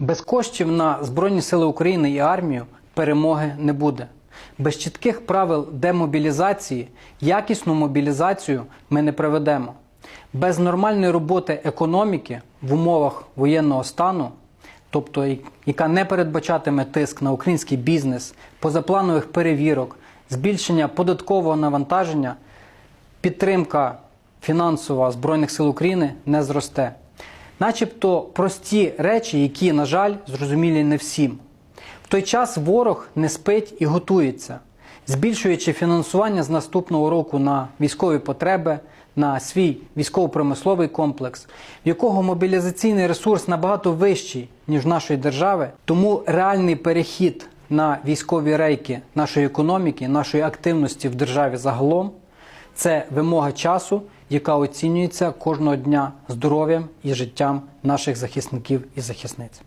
Без коштів на Збройні Сили України і армію перемоги не буде. Без чітких правил демобілізації якісну мобілізацію ми не проведемо. Без нормальної роботи економіки в умовах воєнного стану, тобто яка не передбачатиме тиск на український бізнес, позапланових перевірок, збільшення податкового навантаження, підтримка фінансова Збройних сил України не зросте. Начебто прості речі, які, на жаль, зрозумілі не всім. В той час ворог не спить і готується, збільшуючи фінансування з наступного року на військові потреби, на свій військово-промисловий комплекс, в якого мобілізаційний ресурс набагато вищий, ніж нашої держави. Тому реальний перехід на військові рейки нашої економіки, нашої активності в державі загалом це вимога часу, яка оцінюється кожного дня здоров'ям і життям наших захисників і захисниць.